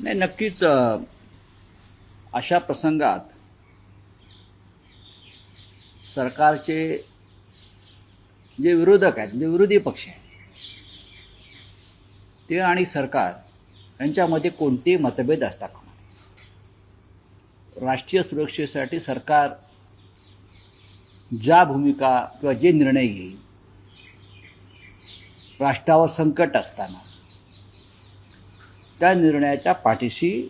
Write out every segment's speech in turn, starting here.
नाही नक्कीच अशा प्रसंगात सरकारचे जे विरोधक आहेत म्हणजे विरोधी पक्ष आहेत ते आणि सरकार यांच्यामध्ये कोणतेही मतभेद असतात. राष्ट्रीय सुरक्षेसाठी सरकार ज्या भूमिका किंवा जे निर्णय घेईल राष्ट्रावर संकट असताना त्या निर्णयाच्या पाठीशी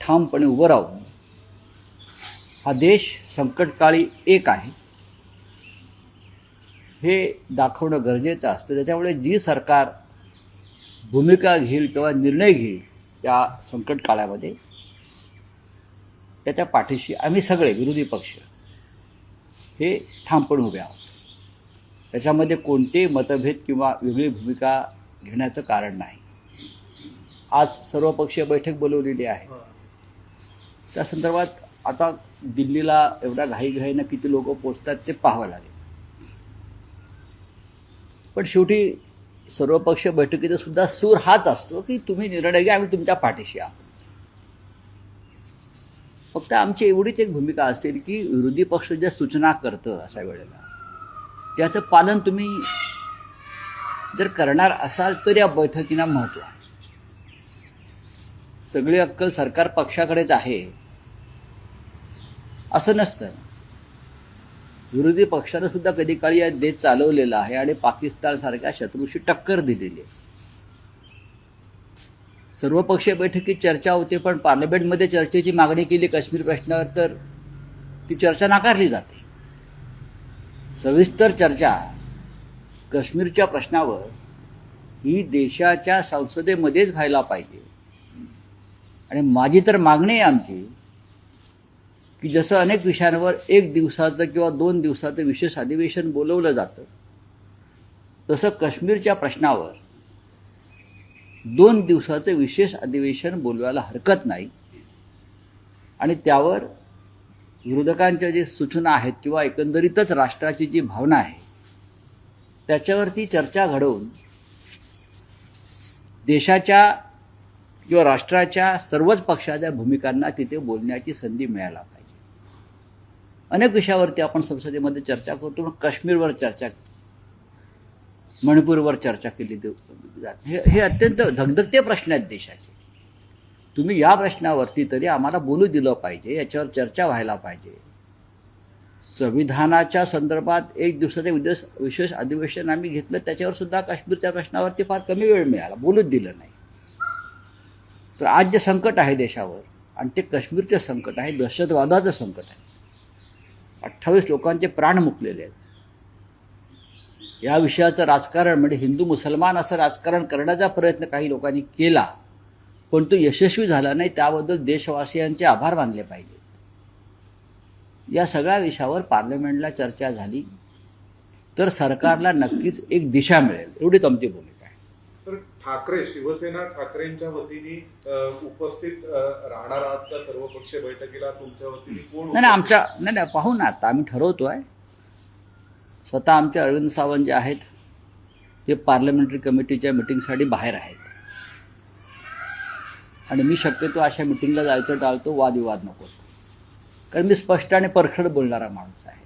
ठामपणे उभं राहून हा देश संकटकाळी एक आहे. हे दाखवणं गरजेचं असतं. त्याच्यामुळे जी सरकार भूमिका घेईल किंवा निर्णय घेईल या संकट काळामध्ये त्याच्या पाठीशी आम्ही सगळे विरोधी पक्ष हे ठामपणे उभे आहोत. त्याच्यामध्ये कोणतेही मतभेद किंवा वेगळी भूमिका घेण्याचं कारण नाही. आज सर्वपक्षीय बैठक बोलवलेली आहे. त्या संदर्भात आता दिल्लीला एवढ्या घाईघाईनं किती लोक पोचतात ते पाहावं लागेल. पण शेवटी सर्वपक्षीय बैठकीचा सुद्धा सूर हाच असतो की तुम्ही निर्णय घ्या आम्ही तुमच्या पाठीशी आहोत. फक्त आमची एवढीच एक भूमिका असेल की विरोधी पक्ष ज्या सूचना करतं अशा वेळेला त्याचं पालन तुम्ही जर करणार असाल तर या बैठकीला महत्त्व आहे. सगळी अक्कल सरकार पक्षाकडेच आहे. असं नसतं. विरोधी पक्षानं सुद्धा कधी काळी या देश चालवलेला आहे आणि पाकिस्तानसारख्या शत्रूशी टक्कर दिलेली आहे. सर्वपक्षीय बैठकीत चर्चा होते पण पार्लमेंटमध्ये चर्चेची मागणी केली काश्मीर प्रश्नावर तर ती चर्चा नाकारली जाते. सविस्तर चर्चा काश्मीरच्या प्रश्नावर ही देशाच्या संसदेमध्येच व्हायला पाहिजे. आणि माझी तर मागणी आहे आमची की जसं अनेक विषयांवर एक दिवसाचं किंवा दोन दिवसाचं विशेष अधिवेशन बोलवलं जातं तसं काश्मीरच्या प्रश्नावर दोन दिवसाचं विशेष अधिवेशन बोलवायला हरकत नाही. आणि त्यावर विरोधकांच्या जे सूचना आहेत किंवा एकंदरीतच राष्ट्राची जी भावना आहे त्याच्यावरती चर्चा घडवून देशाच्या किंवा राष्ट्राच्या सर्वच पक्षाच्या भूमिकांना तिथे बोलण्याची संधी मिळायला पाहिजे. अनेक विषयावरती आपण संसदेमध्ये चर्चा करतो पण काश्मीरवर चर्चा मणिपूरवर चर्चा केली जाते. हे हे अत्यंत धगधगते प्रश्न आहेत देशाचे. तुम्ही या प्रश्नावरती तरी आम्हाला बोलू दिलं पाहिजे याच्यावर चर्चा व्हायला पाहिजे. संविधानाच्या संदर्भात एक दिवसाचे विदेश विशेष अधिवेशन आम्ही घेतलं त्याच्यावर सुद्धा काश्मीरच्या प्रश्नावरती फार कमी वेळ मिळाला. बोलूच दिलं नाही. तर आज जे संकट आहे देशावर आणि ते काश्मीरचं संकट आहे दहशतवादाचं संकट आहे. अठ्ठावीस लोकांचे प्राण मुकलेले आहेत. या विषयाचं राजकारण म्हणजे हिंदू मुसलमान असं राजकारण करण्याचा प्रयत्न काही लोकांनी केला पण तो यशस्वी झाला नाही त्याबद्दल देशवासियांचे आभार मानले पाहिजे. या सगळ्या विषयावर पार्लमेंटला चर्चा झाली तर सरकारला नक्कीच एक दिशा मिळेल एवढीच आमची भूमिका. ठाकरे शिवसेना ठाकरेंच्या वतीने उपस्थित राहणार आहात का सर्वपक्षीय बैठकीला? तुमच्या वतीने कोण नाही आमच्या नाही नाही पाहू ना आता आम्ही ठरवतोय. स्वतः आमचे अरविंद सावंत जे आहेत ते पार्लमेंटरी कमिटीच्या मिटिंगसाठी बाहेर आहेत. आणि मी शक्यतो अशा मिटिंगला जायचं टाळतो वादविवाद नको. कारण मी स्पष्ट आणि परखड बोलणारा माणूस आहे.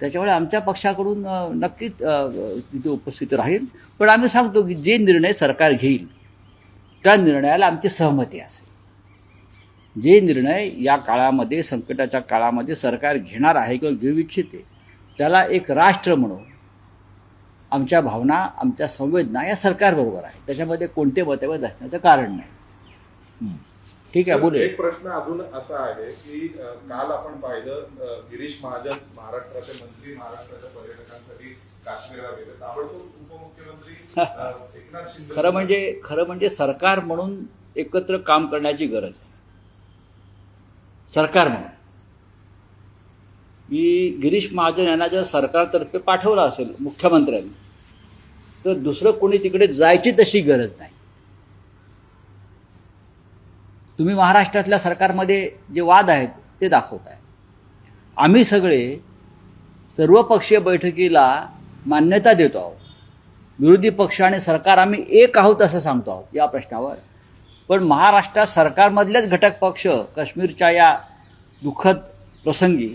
त्याच्यामुळे आमच्या पक्षाकडून नक्कीच तिथे उपस्थित राहील. पण आम्ही सांगतो की जे निर्णय सरकार घेईल त्या निर्णयाला आमची सहमती असेल. जे निर्णय या काळामध्ये संकटाच्या काळामध्ये सरकार घेणार आहे किंवा घेऊ इच्छिते त्याला एक राष्ट्र म्हणून आमच्या भावना आमच्या संवेदना या सरकारबरोबर आहे. त्याच्यामध्ये कोणते मतभेद असण्याचं कारण नाही. ठीक आहे बोलूया. एक प्रश्न अजून असा आहे की काल आपण पाहिलं गिरीश महाजन महाराष्ट्राचे मंत्री महाराष्ट्राच्या पर्यटकांसाठी काश्मीरला गेले ताबडतोब उपमुख्यमंत्री एकनाथ शिंदे खरं म्हणजे खरं म्हणजे सरकार म्हणून एकत्र काम करण्याची गरज आहे. सरकार म्हणून. मी गिरीश महाजन यांना जर सरकारतर्फे पाठवलं असेल मुख्यमंत्र्यांनी तर दुसरं कोणी तिकडे जायची तशी गरज नाही. तुम्ही महाराष्ट्रातल्या सरकारमध्ये जे वाद आहेत ते दाखवताय. आम्ही सगळे सर्वपक्षीय बैठकीला मान्यता देतो आहोत. विरोधी पक्ष आणि सरकार आम्ही एक आहोत असं सांगतो आहोत या प्रश्नावर. पण महाराष्ट्रात सरकारमधलेच घटक पक्ष काश्मीरच्या या दुःखद प्रसंगी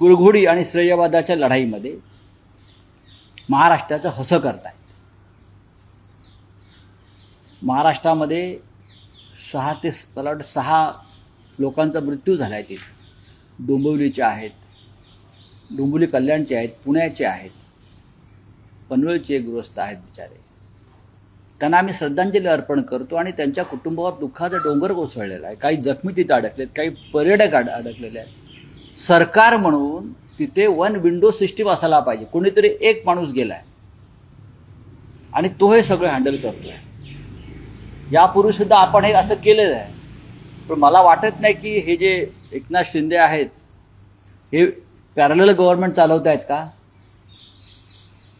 कुरघोडी आणि श्रेयवादाच्या लढाईमध्ये महाराष्ट्राचं हसं करतायत. महाराष्ट्रामध्ये सहा ते मला वाटतं सहा लोकांचा मृत्यू झाला आहे तिथे. डोंबिवलीचे आहेत डोंबिवली कल्याणचे आहेत पुण्याचे आहेत. पनवेलचे गृहस्थ आहेत बिचारे. त्यांना आम्ही श्रद्धांजली अर्पण करतो आणि त्यांच्या कुटुंबावर दुःखाचा डोंगर कोसळलेला आहे. काही जखमी तिथे अडकलेत काही पर्यटक अड अडकलेले आहेत. सरकार म्हणून तिथे वन विंडो सिस्टीम असायला पाहिजे. कोणीतरी एक माणूस गेला आहे आणि तो हे सगळं हँडल करतो आहे यापूर्वी सुद्धा आपण हे असं केलेलं आहे. पण मला वाटत नाही की हे जे एकनाथ शिंदे आहेत हे पॅरल गव्हर्नमेंट चालवत आहेत का?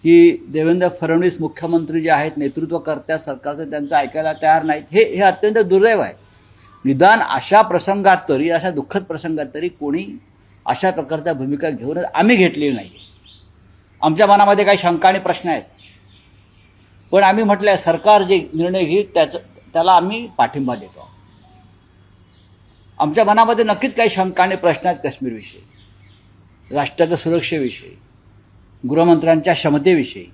की देवेंद्र फडणवीस मुख्यमंत्री जे आहेत नेतृत्वकर्त्या सरकारचं त्यांचं ऐकायला तयार नाहीत हे हे अत्यंत दुर्दैव आहे. निदान अशा प्रसंगात तरी अशा दुःखद प्रसंगात तरी कोणी अशा प्रकारच्या भूमिका घेऊन आम्ही घेतलेली नाही आमच्या मनामध्ये काही शंका आणि प्रश्न आहेत. पण आम्ही म्हटलं आहे सरकार जे निर्णय घेईल त्याचं त्याला आम्ही पाठिंबा देतो. आमच्या मनामध्ये नक्कीच काही शंका आणि प्रश्न आहेत काश्मीरविषयी राष्ट्राच्या सुरक्षेविषयी गृहमंत्र्यांच्या क्षमतेविषयी.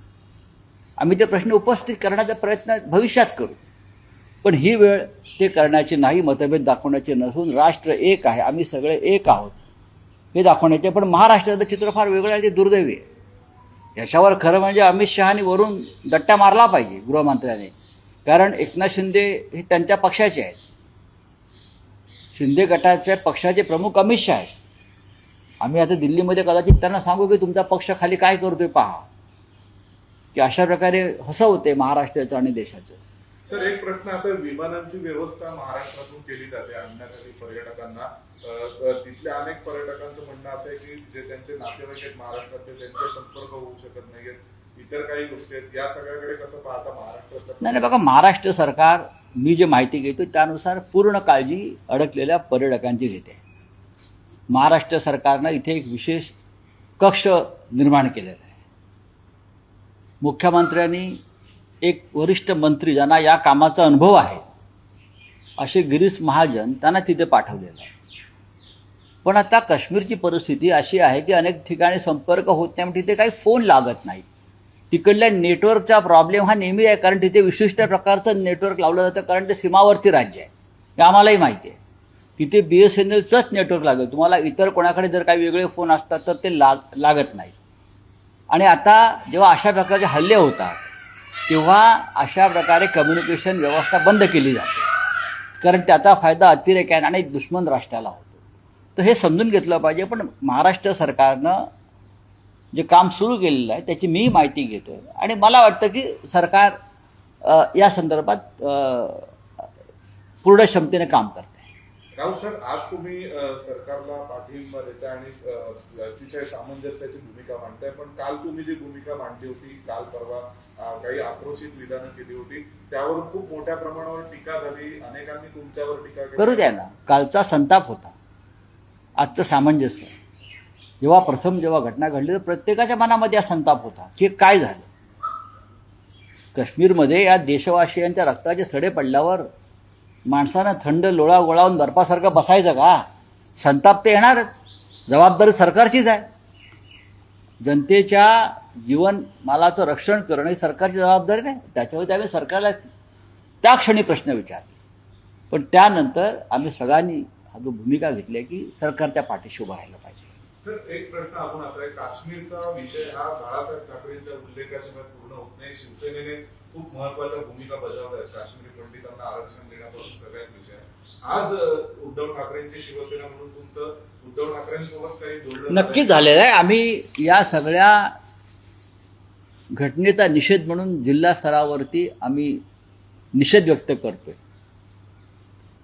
आम्ही ते प्रश्न उपस्थित करण्याचा प्रयत्न भविष्यात करू. पण ही वेळ ते करण्याची नाही मतभेद दाखवण्याची नसून राष्ट्र एक आहे आम्ही सगळे एक आहोत. हे दाखवण्याचे पण महाराष्ट्राचं चित्र फार वेगळं आहे ते दुर्दैवी आहे. याच्यावर खरं म्हणजे अमित शहानी वरून दट्टा मारला पाहिजे गृहमंत्र्याने. कारण एकनाथ शिंदे हे त्यांच्या पक्षाचे आहेत. शिंदे गटाच्या पक्षाचे प्रमुख अमित शहा आहेत. आम्ही आता दिल्लीमध्ये कदाचित त्यांना सांगू की तुमचा पक्ष खाली काय करतोय पहा. की अशा प्रकारे हसवते महाराष्ट्राचं आणि देशाचं. सर एक प्रश्न असा विमानांची व्यवस्था महाराष्ट्रातून केली जाते आणण्यासाठी पर्यटकांना. तिथल्या अनेक पर्यटकांचं म्हणणं असं आहे की जे त्यांचे नातेवाईक आहेत महाराष्ट्रातले त्यांचे संपर्क होऊ शकत नाहीयेत. इतर काही गोष्टी आहेत या सगळ्याकडे कसं पाहता महाराष्ट्र नाही नाही बघा महाराष्ट्र सरकार मी जे माहिती घेतो त्यानुसार पूर्ण काळजी अडकलेल्या पर्यटकांची घेते. महाराष्ट्र सरकारनं इथे एक विशेष कक्ष निर्माण केलेला आहे. मुख्यमंत्र्यांनी एक वरिष्ठ मंत्री ज्यांना या कामाचा अनुभव आहे असे गिरीश महाजन त्यांना तिथे पाठवलेलं आहे. पण आता काश्मीरची परिस्थिती अशी आहे की अनेक ठिकाणी संपर्क होत नाही म्हणजे तिथे काही फोन लागत नाही तिकडल्या नेटवर्कचा प्रॉब्लेम हा नेहमी आहे कारण तिथे विशिष्ट प्रकारचं नेटवर्क लावलं जातं कारण ते सीमावर्ती राज्य आहे. हे आम्हालाही माहिती आहे. तिथे बी एस एन एलचंच नेटवर्क लागेल. तुम्हाला इतर कोणाकडे जर काही वेगळे फोन असतात तर ते लाग लागत नाही आणि आता जेव्हा अशा प्रकारचे हल्ले होतात तेव्हा अशा प्रकारे कम्युनिकेशन व्यवस्था बंद केली जाते. कारण त्याचा फायदा अतिरेक्याने आणि दुश्मन राष्ट्राला होतो. तर हे समजून घेतलं पाहिजे पण महाराष्ट्र सरकारनं जे काम सुरू केलेलं आहे त्याची मी माहिती घेतोय. आणि मला वाटतं की सरकार या संदर्भात पूर्ण क्षमतेने काम करत आहे. राहुल सर आज तुम्ही सरकारला पाठिंबा देताय आणि अतिशय सामंजस्याची भूमिका मांडताय पण काल तुम्ही जी भूमिका मांडली होती काल परवा काही आक्रोशित विधानं केली होती त्यावर खूप मोठ्या प्रमाणावर टीका झाली अनेकांनी तुमच्यावर टीका करू द्या ना. कालचा संताप होता. आजचं सामंजस्य. जेव्हा प्रथम जेव्हा घटना घडली तर प्रत्येकाच्या मनामध्ये हा संताप होता की काय झालं? काश्मीरमध्ये या देशवासियांच्या रक्ताचे सडे पडल्यावर माणसानं थंड लोळा गोळावून बर्फासारखं बसायचं का? संताप तर येणारच. जबाबदारी सरकारचीच आहे. जनतेच्या जीवनमालाचं रक्षण करणं ही सरकारची जबाबदारी नाही. त्याच्यावर आम्ही सरकारला त्या क्षणी प्रश्न विचारले. पण त्यानंतर आम्ही सगळ्यांनी हा जो भूमिका घेतली आहे की सरकारच्या पाठीशी उभं राहिलं पाहिजे. सर एक प्रश्न आपण असा आहे काश्मीरचा विषय हा बाळासाहेब ठाकरेंच्या उल्लेखाशिवाय पूर्ण होत नाही. शिवसेनेने खूप महत्त्वाच्या भूमिका बजावल्या काश्मीरी पंडितांना आरक्षण देण्यापासून सगळ्यात विषय आज उद्धव ठाकरेंची शिवसेना म्हणून तुमचं उद्धव ठाकरेंसोबत काही बोलणं नक्की झालेलं आहे. आम्ही या सगळ्या घटनेचा निषेध म्हणून जिल्हा स्तरावरती आम्ही निषेध व्यक्त करतोय.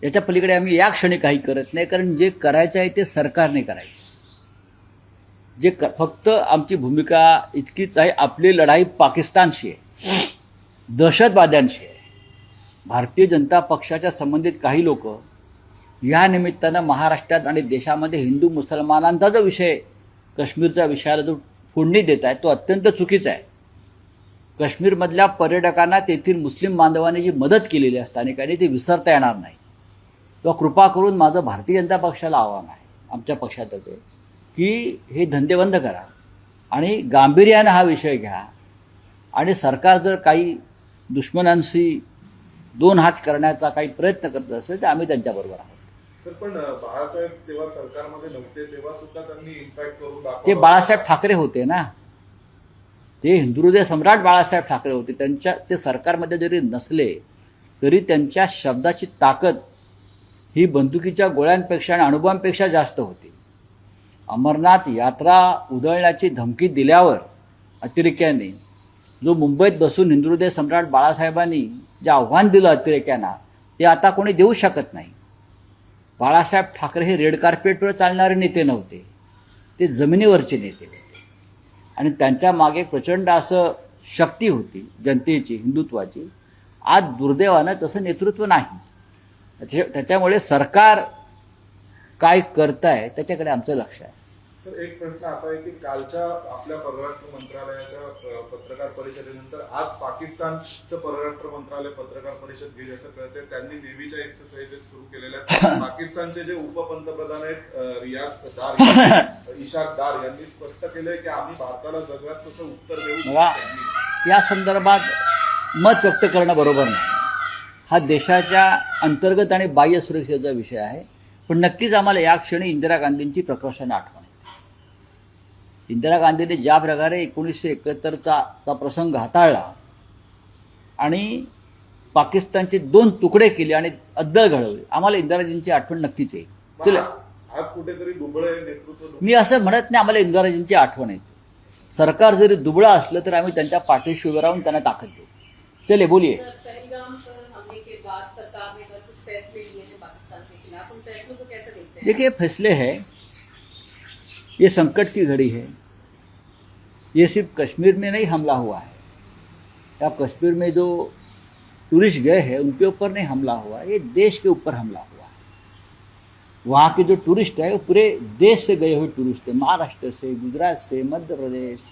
याच्या पलीकडे आम्ही या क्षणी काही करत नाही कारण जे करायचं आहे ते सरकारने करायचं जे क फक्त आमची भूमिका इतकीच आहे आपली लढाई पाकिस्तानशी आहे. दहशतवाद्यांशी आहे. भारतीय जनता पक्षाच्या संबंधित काही लोक या निमित्तानं महाराष्ट्रात आणि देशामध्ये हिंदू मुसलमानांचा जो विषय काश्मीरचा विषयाला जो फोडणी देत आहे तो अत्यंत चुकीचा आहे. काश्मीरमधल्या पर्यटकांना तेथील मुस्लिम बांधवांनी जी मदत केलेली आहे स्थानिकांनी ती विसरता येणार नाही. तेव्हा कृपा करून माझं भारतीय जनता पक्षाला आव्हान आहे आमच्या पक्षातर्फे. की हे धंदे बंद करा. आणि गांभीर्यानं हा विषय घ्या. आणि सरकार जर काही दुश्मनांशी दोन हात करण्याचा काही प्रयत्न करत असेल तर आम्ही त्यांच्याबरोबर आहोत. सर पण बाळासाहेब तेव्हा सरकारमध्ये नव्हते तेव्हा सुद्धा त्यांनी इम्पॅक्ट करून ते बाळासाहेब ठाकरे होते ना. ते हिंदुहृदय सम्राट बाळासाहेब ठाकरे होते. त्यांच्या ते सरकारमध्ये जरी नसले तरी त्यांच्या शब्दाची ताकद ही बंदुकीच्या गोळ्यांपेक्षा आणि अणुबांपेक्षा जास्त होती. अमरनाथ यात्रा उधळण्याची धमकी दिल्यावर अतिरेक्यांनी जो मुंबईत बसून हिंदुहृदय सम्राट बाळासाहेबांनी जे आव्हान दिलं अतिरेक्यांना ते आता कोणी देऊ शकत नाही. बाळासाहेब ठाकरे हे रेड कार्पेटवर चालणारे नेते नव्हते. ते जमिनीवरचे नेते होते. आणि त्यांच्या मागे प्रचंड असं शक्ती होती जनतेची हिंदुत्वाची. आज दुर्दैवानं तसं नेतृत्व नाही. त्याच्या- त्याच्यामुळे सरकार काय करत आहे त्याच्याकडे आमचं लक्ष आहे. सर एक प्रश्न असा आहे की कालच्या आपल्या परराष्ट्र मंत्रालयाच्या पत्रकार परिषदेनंतर आज पाकिस्तानचं परराष्ट्र मंत्रालय पत्रकार परिषद घेईल असं कळते त्यांनी नेव्हीच्या एक्सरसाइजेस सुरू केलेल्या पाकिस्तानचे जे उपपंतप्रधान आहेत रियाज दार इशाक दार यांनी स्पष्ट केलंय की आम्ही भारताला जगात कसं उत्तर देऊ या संदर्भात मत व्यक्त करणं बरोबर नाही. हा देशाच्या अंतर्गत आणि बाह्य सुरक्षेचा विषय आहे. पण नक्कीच आम्हाला या क्षणी इंदिरा गांधींची प्रकर्षाने आठवण येते. इंदिरा गांधीने ज्या प्रकारे एकोणीसशे एकाहत्तरचा चा प्रसंग हाताळला आणि पाकिस्तानचे दोन तुकडे केले आणि अद्दल घडवली आम्हाला इंदिराजींची आठवण नक्कीच येईल. चला. आज कुठेतरी दुबळे नेतृत्व मी असं म्हणत नाही आम्हाला इंदिराजींची आठवण येते. सरकार जरी दुबळं असलं तर आम्ही त्यांच्या पाठीशी उभं राहून त्यांना ताकद देऊ. चले बोलिए देखिए, फैसले है। ये संकट की घड़ी है। ये सिर्फ़ कश्मीर में नहीं, हमला हुआ है। या कश्मीर में जो टूरिस्ट गए हैं, उनके ऊपर नहीं हमला हुआ ये देश के ऊपर हमला हुआ है। वहाँ के जो टूरिस्ट है, वो पूरे देश से गए हुए टूरिस्ट हैं। महाराष्ट्र से, गुजरात से, मध्य प्रदेश,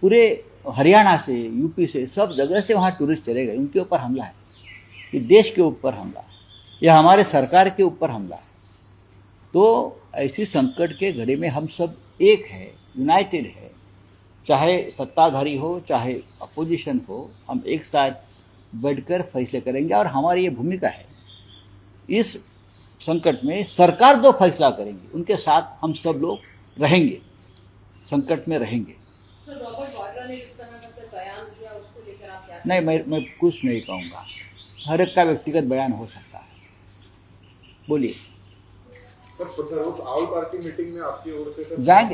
पूरे हरियाणा से, यूपी से, सब जगह से वहाँ टूरिस्ट चले गए। उनके ऊपर हमला है। ये देश के ऊपर हमला है। ये हमारे सरकार के ऊपर हमला है। तो ऐसी संकट के घड़ी में हम सब एक है यूनाइटेड है। चाहे सत्ताधारी हो चाहे अपोजिशन हो हम एक साथ बैठकर फैसले करेंगे और हमारी ये भूमिका है। इस संकट में सरकार जो फैसला करेंगी उनके साथ हम सब लोग रहेंगे संकट में रहेंगे। सर रॉबर्ट वाड्रा ने जिस तरह का बयान दिया उसको लेकर आप क्या नहीं मैं मैं कुछ नहीं कहूँगा। हर एक का व्यक्तिगत बयान हो सकता है। बोलिए। सर सर्व ऑल पार्टी मीटिंग में आपकी ओर से सर जाएंगे।